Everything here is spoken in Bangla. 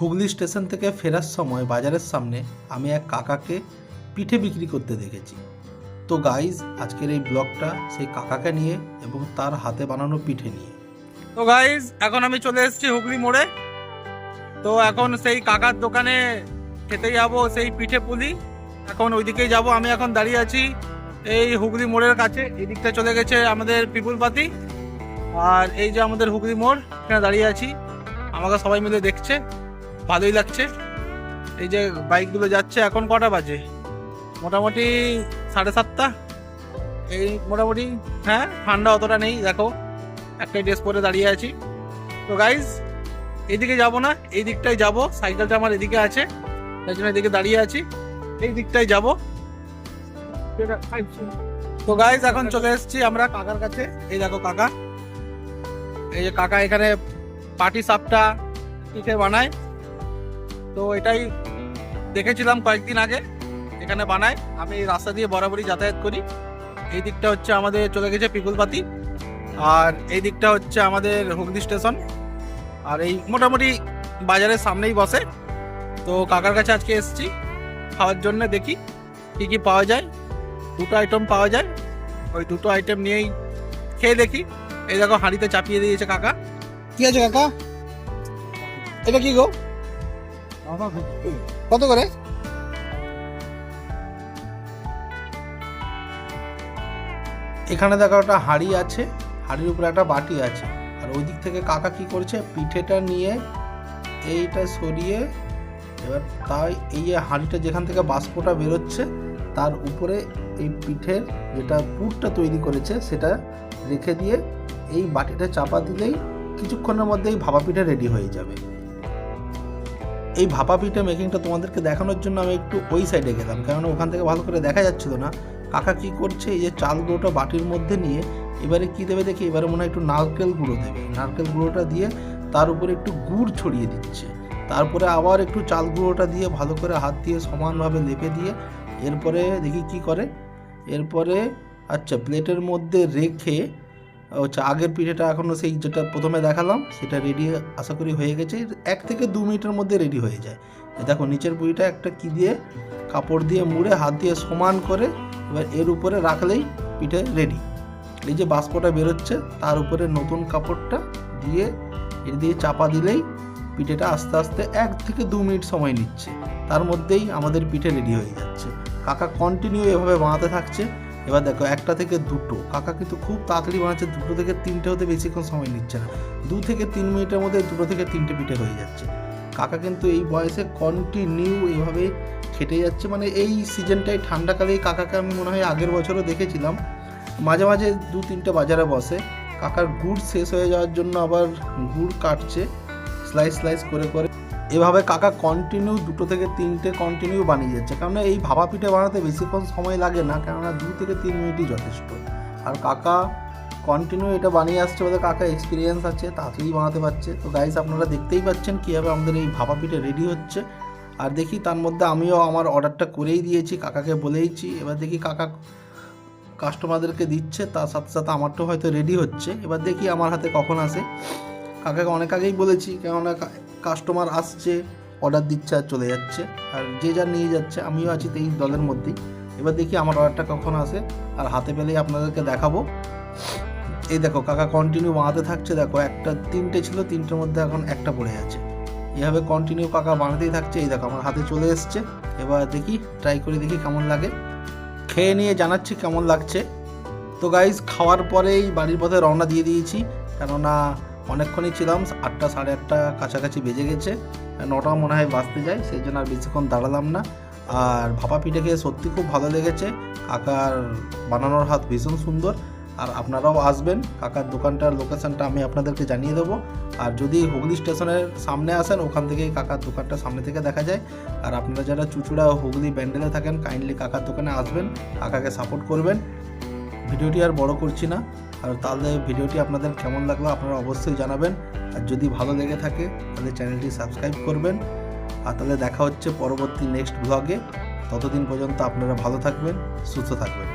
হুগলি স্টেশন থেকে ফেরার সময় বাজারের সামনে আমি এক কাকাকে পিঠে বিক্রি করতে দেখেছি। তো গাইজ আজকের এই ব্লগটা সেই কাকাকে নিয়ে এবং তার হাতে বানানো পিঠে নিয়ে। তো গাইজ এখন আমি চলে এসেছি হুগলি মোড়ে। তো এখন সেই কাকার দোকানে খেতে যাব, সেই পিঠে পুলি। এখন ওইদিকেই যাব, আমি এখন দাঁড়িয়ে আছি এই হুগলি মোড়ের কাছে। এই দিকটা চলে গেছে আমাদের পিপুল পাতি। আর এই যে আমাদের হুগলি মোড়, এখানে দাঁড়িয়ে আছি। আমাকে সবাই মিলে দেখছে। ভালোই লাগছে। এই যে বাইকগুলো যাচ্ছে এখন কটা বাজে? মোটামুটি সাড়ে সাতটা। এই মোটামুটি হ্যাঁ ঠান্ডা অতটা নেই, দেখো। একটা ড্রেস পরে দাঁড়িয়ে আছি। তো গাইজ এইদিকে যাব না, এই দিকটাই যাব। সাইকেলটা আমার এদিকে আছে, তাই জন্য এদিকে দাঁড়িয়ে আছি। এই দিকটাই যাব। তো গাইজ এখন চলে এসেছি আমরা কাকার কাছে। এই দেখো কাকা। এই যে কাকা এখানে পাটি সাপটা পিঠে বানায়? তো এটাই দেখেছিলাম কয়েকদিন আগে, এখানে বানায়। আমি রাস্তা দিয়ে বরাবরই যাতায়াত করি। এই দিকটা হচ্ছে আমাদের চলে গেছে পিপুলপাতি আর এই দিকটা হচ্ছে আমাদের হুগলি স্টেশন। আর এই মোটামুটি বাজারের সামনেই বসে। তো কাকার কাছে আজকে এসেছি, খাওয়ার জন্য দেখি কি কি পাওয়া যায়, দুটো আইটেম পাওয়া যায়। ওই দুটো আইটেম নিয়েই খেয়ে দেখি। এই দেখো হাঁড়িতে চাপিয়ে দিয়েছে কাকা। কি আছে কাকা? এটা কি গো? কত করে? এখানে দেখো একটা হাঁড়ি আছে, হাঁড়ির উপরে একটা বাটি আছে। আর ওই দিক থেকে কাকা কি করছে? পিঠেটা নিয়ে এইটা সরিয়ে, এবার তাই এই হাঁড়িটা যেখান থেকে বাষ্পটা বেরোচ্ছে, তার উপরে এই পিঠের যেটা পুরটা তৈরি করেছে, সেটা রেখে দিয়ে এই বাটিটা চাপা দিলেই কিছুক্ষণের মধ্যেই ভাপা পিঠে রেডি হয়ে যাবে। এই ভাপা পিঠে মেকিংটা তোমাদেরকে দেখানোর জন্য আমি একটু ওই সাইডে গেলাম। কেননা ওখান থেকে ভালো করে দেখা যাচ্ছিল না। কাকা কি করছে, এই যে চাল গুঁড়োটা বাটির মধ্যে নিয়ে এবারে কি দেবে দেখি? এবারে মনে হয় একটু নারকেল গুঁড়ো দেবে। নারকেল গুঁড়োটা দিয়ে তার উপরে একটু গুড় ছড়িয়ে দিচ্ছে। তারপরে আবার একটু চাল গুঁড়োটা দিয়ে ভালো করে হাত দিয়ে সমানভাবে লেপে দিয়ে এরপরে দেখি কি করে? এরপরে আচ্ছা প্লেটের মধ্যে রেখে হচ্ছে আগের পিঠেটা এখনও সেই যেটা প্রথমে দেখালাম, সেটা রেডি আশা করি হয়ে গেছে। এক থেকে দু মিনিটের মধ্যে রেডি হয়ে যায়। দেখো, নিচের পুরিটা একটা কি দিয়ে, কাপড় দিয়ে মুড়ে, হাত দিয়ে সমান করে এবার এর উপরে রাখলেই পিঠে রেডি এই যে বাষ্পটা বেরোচ্ছে, তার উপরে নতুন কাপড়টা দিয়ে এর দিয়ে চাপা দিলেই পিঠেটা আস্তে আস্তে এক থেকে দু মিনিট সময় নিচ্ছে। তার মধ্যেই আমাদের পিঠে রেডি হয়ে যাচ্ছে। কাকা কন্টিনিউ এভাবে বানাতে থাকছে। এবার দেখো, একটা থেকে দুটো। কাকা কিন্তু খুব তাড়াতাড়ি বানাচ্ছে, দুটো থেকে তিনটে হতে বেশিক্ষণ সময় নিচ্ছে না। দু থেকে তিন মিনিটের মধ্যে দুটো থেকে তিনটে পিঠে হয়ে যাচ্ছে। কাকা কিন্তু এই বয়সে কন্টিনিউ এইভাবে খেটে যাচ্ছে। মানে এই সিজনটাই ঠান্ডাকালেই কাকাকে আমি মনে হয় আগের বছরও দেখেছিলাম। মাঝে মাঝে দু তিনটে বাজারে বসে। কাকার গুড় শেষ হয়ে যাওয়ার জন্য আবার গুড় কাটছে স্লাইস স্লাইস করে করে এভাবে কাকা কন্টিনিউ দুটো থেকে তিনটে কন্টিনিউ বানিয়ে যাচ্ছে। কেননা এই ভাপা পিঠে বানাতে বেশিক্ষণ সময় লাগে না, কেননা দু থেকে তিন মিনিটই যথেষ্ট। আর কাকা কন্টিনিউ এটা বানিয়ে আসছে বলে কাকা এক্সপিরিয়েন্স আছে, তাড়াতাড়ি বানাতে পারছে। তো গাইস আপনারা দেখতেই পাচ্ছেন কীভাবে আমাদের এই ভাপা পিঠে রেডি হচ্ছে। আর দেখি তার মধ্যে আমিও আমার অর্ডারটা করেই দিয়েছি, কাকাকে বলেইছি। এবার দেখি কাকা কাস্টমারদেরকে দিচ্ছে, তার সাথে সাথে আমারটাও হয়তো রেডি হচ্ছে। এবার দেখি আমার হাতে কখন আসে। কাকাকে অনেক আগেই বলেছি, কেননা কাস্টমার আসছে অর্ডার দিচ্ছে আর চলে যাচ্ছে। আর যে যা নিয়ে যাচ্ছে, আমিও আছি এই দলের মধ্যেই। এবার দেখি আমার অর্ডারটা কখন আসে, আর হাতে পেলেই আপনাদেরকে দেখাবো। এই দেখো, কাকা কন্টিনিউ বানাতে থাকছে, দেখো, একটা, তিনটে ছিল, তিনটের মধ্যে এখন একটা পড়ে আছে। এভাবে কন্টিনিউ কাকা বানাতেই থাকছে, এই দেখো, আমার হাতে চলে এসছে। এবার দেখি ট্রাই করে দেখি কেমন লাগে। খেয়ে নিয়ে জানাচ্ছি কেমন লাগছে। তো গাইজ খাওয়ার পরেই বাড়ির পথে রওনা দিয়ে দিয়েছি, কেননা অনেকক্ষণই ছিলাম, আটটা সাড়ে আটটা কাছাকাছি বেজে গেছে, নটা মনে হয় বাঁচতে যায়, সেই জন্য আর বেশিক্ষণ দাঁড়ালাম না। আর ভাপা পিঠে খেয়ে সত্যি খুব ভালো লেগেছে, কাকার বানানোর হাত ভীষণ সুন্দর। আর আপনারাও আসবেন, কাকার দোকানটার লোকেশনটা আমি আপনাদেরকে জানিয়ে দেবো। আর যদি হুগলি স্টেশনের সামনে আসেন, ওখান থেকেই কাকার দোকানটা সামনে থেকে দেখা যায়। আর আপনারা যারা চুচুড়া হুগলি ব্যান্ডেলে থাকেন, কাইন্ডলি কাকার দোকানে আসবেন, কাকাকে সাপোর্ট করবেন। ভিডিওটি আর বড় করছি না। আর তাহলে ভিডিওটি আপনাদের কেমন লাগল আপনারা অবশ্যই জানাবেন। আর যদি ভালো লেগে থাকে, তাহলে চ্যানেলটি সাবস্ক্রাইব করবেন। আর তাহলে দেখা হচ্ছে পরবর্তী নেক্সট ব্লগে ততদিন পর্যন্ত আপনারা ভালো থাকবেন, সুস্থ থাকবেন।